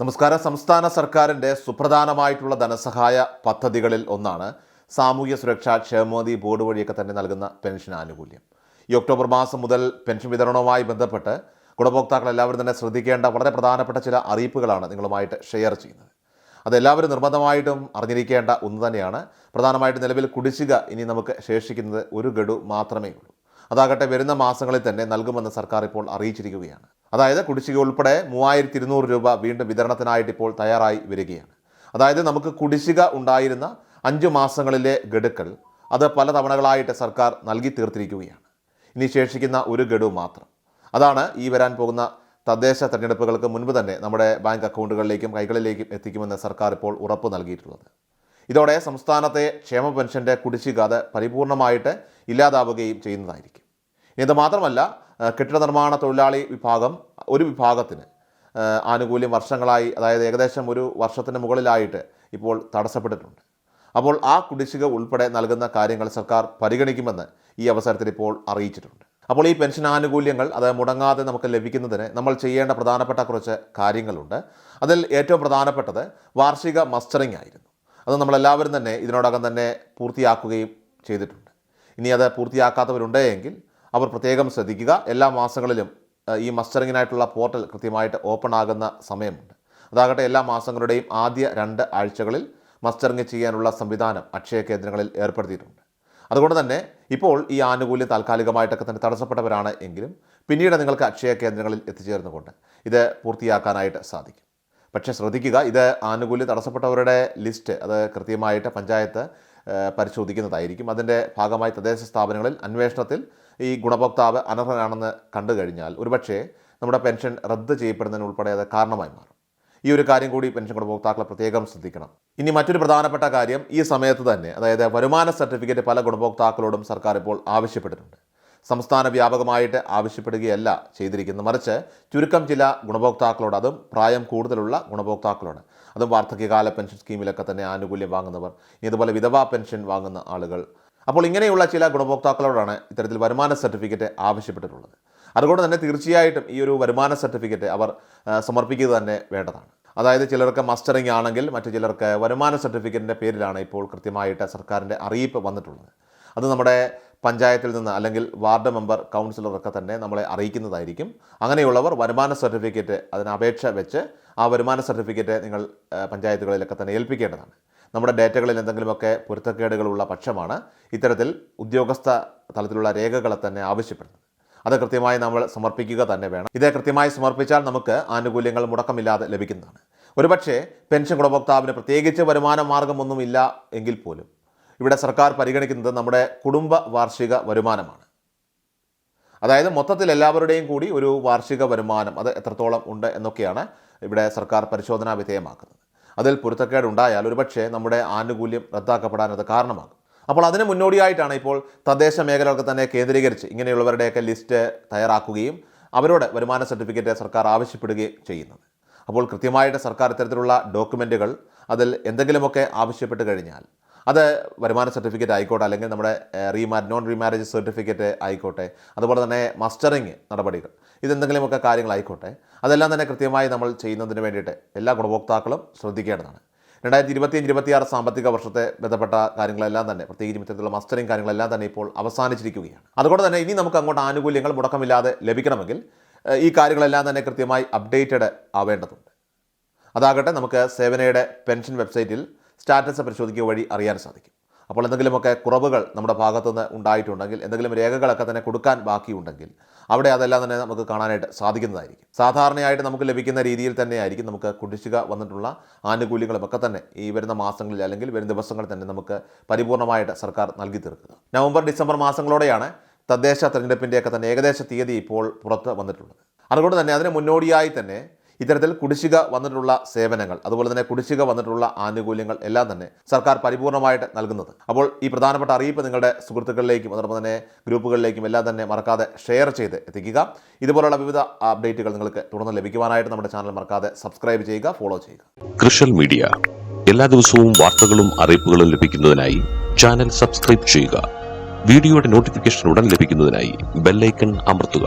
നമസ്കാരം. സംസ്ഥാന സർക്കാരിന്റെ സുപ്രധാനമായിട്ടുള്ള ധനസഹായ പദ്ധതികളിൽ ഒന്നാണ് സാമൂഹ്യ സുരക്ഷാ ക്ഷേമനിധി ബോർഡ് വഴിയൊക്കെ തന്നെ നൽകുന്ന പെൻഷൻ ആനുകൂല്യം. ഈ ഒക്ടോബർ മാസം മുതൽ പെൻഷൻ വിതരണവുമായി ബന്ധപ്പെട്ട് ഗുണഭോക്താക്കൾ എല്ലാവരും തന്നെ ശ്രദ്ധിക്കേണ്ട വളരെ പ്രധാനപ്പെട്ട ചില അറിയിപ്പുകളാണ് നിങ്ങളുമായിട്ട് ഷെയർ ചെയ്യുന്നത്. അതെല്ലാവരും നിർബന്ധമായിട്ടും അറിഞ്ഞിരിക്കേണ്ട ഒന്ന് തന്നെയാണ്. പ്രധാനമായിട്ടും നിലവിൽ കുടിശ്ശിക ഇനി നമുക്ക് ശേഷിക്കുന്നത് ഒരു ഗഡു മാത്രമേ ഉള്ളൂ. അതാകട്ടെ വരുന്ന മാസങ്ങളിൽ തന്നെ നൽകുമെന്ന് സർക്കാർ ഇപ്പോൾ അറിയിച്ചിരിക്കുകയാണ്. അതായത് കുടിശ്ശിക ഉൾപ്പെടെ മൂവായിരത്തി ഇരുന്നൂറ് രൂപ വീണ്ടും വിതരണത്തിനായിട്ട് ഇപ്പോൾ തയ്യാറായി വരികയാണ്. അതായത് നമുക്ക് കുടിശ്ശിക ഉണ്ടായിരുന്ന അഞ്ച് മാസങ്ങളിലെ ഗഡുക്കൾ അത് പല തവണകളായിട്ട് സർക്കാർ നൽകി തീർത്തിരിക്കുകയാണ്. ഇനി ശേഷിക്കുന്ന ഒരു ഗഡു മാത്രം. അതാണ് ഈ വരാൻ പോകുന്ന തദ്ദേശ തെരഞ്ഞെടുപ്പുകൾക്ക് മുൻപ് തന്നെ നമ്മുടെ ബാങ്ക് അക്കൗണ്ടുകളിലേക്കും കൈകളിലേക്കും എത്തിക്കുമെന്ന് സർക്കാർ ഇപ്പോൾ ഉറപ്പ് നൽകിയിട്ടുള്ളത്. ഇതോടെ സംസ്ഥാനത്തെ ക്ഷേമ പെൻഷന്റെ കുടിശ്ശിക അത് പരിപൂർണമായിട്ട് ഇല്ലാതാവുകയും ചെയ്യുന്നതായിരിക്കും. ഇത് മാത്രമല്ല കെട്ടിട നിർമ്മാണ തൊഴിലാളി വിഭാഗം ഒരു വിഭാഗത്തിന് ആനുകൂല്യം വർഷങ്ങളായി അതായത് ഏകദേശം ഒരു വർഷത്തിന് മുകളിലായിട്ട് ഇപ്പോൾ തടസ്സപ്പെട്ടിട്ടുണ്ട്. അപ്പോൾ ആ കുടിശ്ശിക ഉൾപ്പെടെ നൽകുന്ന കാര്യങ്ങൾ സർക്കാർ പരിഗണിക്കുമെന്ന് ഈ അവസരത്തിൽ ഇപ്പോൾ അറിയിച്ചിട്ടുണ്ട്. അപ്പോൾ ഈ പെൻഷൻ ആനുകൂല്യങ്ങൾ അത് മുടങ്ങാതെ നമുക്ക് ലഭിക്കുന്നതിന് നമ്മൾ ചെയ്യേണ്ട പ്രധാനപ്പെട്ട കുറച്ച് കാര്യങ്ങളുണ്ട്. അതിൽ ഏറ്റവും പ്രധാനപ്പെട്ടത് വാർഷിക മസ്റ്ററിംഗ് ആയിരുന്നു. അത് നമ്മളെല്ലാവരും തന്നെ ഇതിനോടകം തന്നെ പൂർത്തിയാക്കുകയും ചെയ്തിട്ടുണ്ട്. ഇനി അത് പൂർത്തിയാക്കാത്തവരുണ്ടെങ്കിൽ അവർ പ്രത്യേകം ശ്രദ്ധിക്കുക. എല്ലാ മാസങ്ങളിലും ഈ മസ്റ്ററിങ്ങിനായിട്ടുള്ള പോർട്ടൽ കൃത്യമായിട്ട് ഓപ്പൺ ആകുന്ന സമയമുണ്ട്. അതാകട്ടെ എല്ലാ മാസങ്ങളുടെയും ആദ്യ രണ്ട് ആഴ്ചകളിൽ മസ്റ്ററിങ് ചെയ്യാനുള്ള സംവിധാനം അക്ഷയ കേന്ദ്രങ്ങളിൽ ഏർപ്പെടുത്തിയിട്ടുണ്ട്. അതുകൊണ്ട് തന്നെ ഇപ്പോൾ ഈ ആനുകൂല്യം താൽക്കാലികമായിട്ടൊക്കെ തന്നെ തടസ്സപ്പെട്ടവരാണ് എങ്കിലും പിന്നീട് നിങ്ങൾക്ക് അക്ഷയ കേന്ദ്രങ്ങളിൽ എത്തിച്ചേർന്നുകൊണ്ട് ഇത് പൂർത്തിയാക്കാനായിട്ട് സാധിക്കും. പക്ഷേ ശ്രദ്ധിക്കുക ഇത് ആനുകൂല്യം തടസ്സപ്പെട്ടവരുടെ ലിസ്റ്റ് അത് കൃത്യമായിട്ട് പഞ്ചായത്ത് പരിശോധിക്കുന്നതായിരിക്കും. അതിന്റെ ഭാഗമായി തദ്ദേശ സ്ഥാപനങ്ങളിൽ അന്വേഷണത്തിൽ ഈ ഗുണഭോക്താവ് അനർഹനാണെന്ന് കണ്ടു കഴിഞ്ഞാൽ ഒരുപക്ഷേ നമ്മുടെ പെൻഷൻ റദ്ദ് ചെയ്യപ്പെടുന്നതിന് ഉൾപ്പെടെ അത് കാരണമായി മാറും. ഈ ഒരു കാര്യം കൂടി പെൻഷൻ ഗുണഭോക്താക്കളെ പ്രത്യേകം ശ്രദ്ധിക്കണം. ഇനി മറ്റൊരു പ്രധാനപ്പെട്ട കാര്യം ഈ സമയത്ത് തന്നെ അതായത് വരുമാന സർട്ടിഫിക്കറ്റ് പല ഗുണഭോക്താക്കളോടും സർക്കാർ ഇപ്പോൾ ആവശ്യപ്പെട്ടിട്ടുണ്ട്. സംസ്ഥാന വ്യാപകമായിട്ട് ആവശ്യപ്പെടുകയല്ല ചെയ്തിരിക്കുന്നത്. മറിച്ച് ചുരുക്കം ചില ഗുണഭോക്താക്കളോട് അതും പ്രായം കൂടുതലുള്ള ഗുണഭോക്താക്കളോട്. അതും വാർദ്ധക്യകാല പെൻഷൻ സ്കീമിലൊക്കെ തന്നെ ആനുകൂല്യം വാങ്ങുന്നവർ ഇതുപോലെ വിധവാ പെൻഷൻ വാങ്ങുന്ന ആളുകൾ. അപ്പോൾ ഇങ്ങനെയുള്ള ചില ഗുണഭോക്താക്കളോടാണ് ഇത്തരത്തിൽ വരുമാന സർട്ടിഫിക്കറ്റ് ആവശ്യപ്പെട്ടിട്ടുള്ളത്. അതുകൊണ്ട് തന്നെ തീർച്ചയായിട്ടും ഈ ഒരു വരുമാന സർട്ടിഫിക്കറ്റ് അവർ സമർപ്പിക്കുക തന്നെ വേണ്ടതാണ്. അതായത് ചിലർക്ക് മസ്റ്ററിംഗ് ആണെങ്കിൽ മറ്റു ചിലർക്ക് വരുമാന സർട്ടിഫിക്കറ്റിന്റെ പേരിലാണ് ഇപ്പോൾ കൃത്യമായിട്ട് സർക്കാരിന്റെ അറിയിപ്പ് വന്നിട്ടുള്ളത്. അത് നമ്മുടെ പഞ്ചായത്തിൽ നിന്ന് അല്ലെങ്കിൽ വാർഡ് മെമ്പർ കൗൺസിലറൊക്കെ തന്നെ നമ്മളെ അറിയിക്കുന്നതായിരിക്കും. അങ്ങനെയുള്ളവർ വരുമാന സർട്ടിഫിക്കറ്റ് അതിന് അപേക്ഷ വെച്ച് ആ വരുമാന സർട്ടിഫിക്കറ്റ് നിങ്ങൾ പഞ്ചായത്തുകളിലൊക്കെ തന്നെ ഏൽപ്പിക്കേണ്ടതാണ്. നമ്മുടെ ഡേറ്റകളിൽ എന്തെങ്കിലുമൊക്കെ പൊരുത്തക്കേടുകളുള്ള പക്ഷമാണ് ഇത്തരത്തിൽ ഉദ്യോഗസ്ഥ തലത്തിലുള്ള രേഖകളെ തന്നെ ആവശ്യപ്പെടുന്നത്. അത് കൃത്യമായി നമ്മൾ സമർപ്പിക്കുക തന്നെ വേണം. ഇത് കൃത്യമായി സമർപ്പിച്ചാൽ നമുക്ക് ആനുകൂല്യങ്ങൾ മുടക്കമില്ലാതെ ലഭിക്കുന്നതാണ്. ഒരുപക്ഷേ പെൻഷൻ ഗുണഭോക്താവിന് പ്രത്യേകിച്ച് വരുമാന മാർഗമൊന്നുമില്ല എങ്കിൽ പോലും ഇവിടെ സർക്കാർ പരിഗണിക്കുന്നത് നമ്മുടെ കുടുംബ വാർഷിക വരുമാനമാണ്. അതായത് മൊത്തത്തിൽ എല്ലാവരുടെയും കൂടി ഒരു വാർഷിക വരുമാനം അത് എത്രത്തോളം ഉണ്ട് എന്നൊക്കെയാണ് ഇവിടെ സർക്കാർ പരിശോധനാ വിധേയമാക്കുന്നത്. അതിൽ പൊരുത്തക്കേട് ഒരുപക്ഷേ നമ്മുടെ ആനുകൂല്യം റദ്ദാക്കപ്പെടാൻ അത് കാരണമാകും. അപ്പോൾ അതിന് മുന്നോടിയായിട്ടാണ് ഇപ്പോൾ തദ്ദേശ മേഖലകളൊക്കെ തന്നെ കേന്ദ്രീകരിച്ച് ഇങ്ങനെയുള്ളവരുടെയൊക്കെ ലിസ്റ്റ് തയ്യാറാക്കുകയും അവരോട് വരുമാന സർട്ടിഫിക്കറ്റ് സർക്കാർ ആവശ്യപ്പെടുകയും ചെയ്യുന്നത്. അപ്പോൾ കൃത്യമായിട്ട് സർക്കാർ ഇത്തരത്തിലുള്ള ഡോക്യുമെന്റുകൾ അതിൽ എന്തെങ്കിലുമൊക്കെ ആവശ്യപ്പെട്ട് കഴിഞ്ഞാൽ അത് വരുമാന സർട്ടിഫിക്കറ്റ് ആയിക്കോട്ടെ അല്ലെങ്കിൽ നമ്മുടെ റീമാ നോൺ റീമാരേജ് സർട്ടിഫിക്കറ്റ് ആയിക്കോട്ടെ അതുപോലെ തന്നെ മസ്റ്ററിങ് നടപടികൾ ഇതെന്തെങ്കിലുമൊക്കെ കാര്യങ്ങളായിക്കോട്ടെ അതെല്ലാം തന്നെ കൃത്യമായി നമ്മൾ ചെയ്യുന്നതിന് വേണ്ടിയിട്ട് എല്ലാ ഗുണഭോക്താക്കളും ശ്രദ്ധിക്കേണ്ടതാണ്. രണ്ടായിരത്തി ഇരുപത്തിയഞ്ച് ഇരുപത്തിയാറ് സാമ്പത്തിക വർഷത്തെ ബന്ധപ്പെട്ട കാര്യങ്ങളെല്ലാം തന്നെ പ്രത്യേകിച്ച് ഇത്തരത്തിലുള്ള മസ്റ്ററിങ് കാര്യങ്ങളെല്ലാം തന്നെ ഇപ്പോൾ അവസാനിച്ചിരിക്കുകയാണ്. അതുകൊണ്ട് തന്നെ ഇനി നമുക്ക് അങ്ങോട്ട് ആനുകൂല്യങ്ങൾ മുടക്കമില്ലാതെ ലഭിക്കണമെങ്കിൽ ഈ കാര്യങ്ങളെല്ലാം തന്നെ കൃത്യമായി അപ്ഡേറ്റഡ് ആവേണ്ടതുണ്ട്. അതാകട്ടെ നമുക്ക് സേവനയുടെ പെൻഷൻ വെബ്സൈറ്റിൽ സ്റ്റാറ്റസ് പരിശോധിക്കുക വഴി അറിയാൻ സാധിക്കും. അപ്പോൾ എന്തെങ്കിലുമൊക്കെ കുറവുകൾ നമ്മുടെ ഭാഗത്തുനിന്ന് ഉണ്ടായിട്ടുണ്ടെങ്കിൽ എന്തെങ്കിലും രേഖകളൊക്കെ തന്നെ കൊടുക്കാൻ ബാക്കിയുണ്ടെങ്കിൽ അവിടെ അതെല്ലാം തന്നെ നമുക്ക് കാണാനായിട്ട് സാധിക്കുന്നതായിരിക്കും. സാധാരണയായിട്ട് നമുക്ക് ലഭിക്കുന്ന രീതിയിൽ തന്നെയായിരിക്കും നമുക്ക് കുടിശ്ശിക വന്നിട്ടുള്ള ആനുകൂല്യങ്ങളുമൊക്കെ തന്നെ ഈ വരുന്ന മാസങ്ങളിൽ അല്ലെങ്കിൽ വരും ദിവസങ്ങളിൽ തന്നെ നമുക്ക് പരിപൂർണമായിട്ട് സർക്കാർ നൽകി തീർക്കുക. നവംബർ ഡിസംബർ മാസങ്ങളോടെയാണ് തദ്ദേശ തെരഞ്ഞെടുപ്പിന്റെയൊക്കെ തന്നെ ഏകദേശ തീയതി ഇപ്പോൾ പുറത്ത് വന്നിട്ടുള്ളത്. അതുകൊണ്ട് തന്നെ അതിന് മുന്നോടിയായി തന്നെ ഇത്തരത്തിൽ കുടിശ്ശിക വന്നിട്ടുള്ള സേവനങ്ങൾ അതുപോലെ തന്നെ കുടിശ്ശിക വന്നിട്ടുള്ള ആനുകൂല്യങ്ങൾ എല്ലാം തന്നെ സർക്കാർ പരിപൂർണമായിട്ട് നൽകുന്നത്. അപ്പോൾ ഈ പ്രധാനപ്പെട്ട അറിയിപ്പ് നിങ്ങളുടെ സുഹൃത്തുക്കളിലേക്കും അതോടൊപ്പം തന്നെ ഗ്രൂപ്പുകളിലേക്കും എല്ലാം തന്നെ മറക്കാതെ ഷെയർ ചെയ്ത് എത്തിക്കുക. ഇതുപോലുള്ള വിവിധ അപ്ഡേറ്റുകൾ നിങ്ങൾക്ക് തുടർന്ന് ലഭിക്കുവാനായിട്ട് നമ്മുടെ ചാനൽ മറക്കാതെ സബ്സ്ക്രൈബ് ചെയ്യുക ഫോളോ ചെയ്യുക. കൃഷൽ മീഡിയ എല്ലാ ദിവസവും വാർത്തകളും അറിയിപ്പുകളും ലഭിക്കുന്നതിനായി ചാനൽ സബ്സ്ക്രൈബ് ചെയ്യുക. വീഡിയോയുടെ നോട്ടിഫിക്കേഷൻ ഉടൻ ലഭിക്കുന്നതിനായി ബെല്ലൈക്കൺ അമർത്തുക.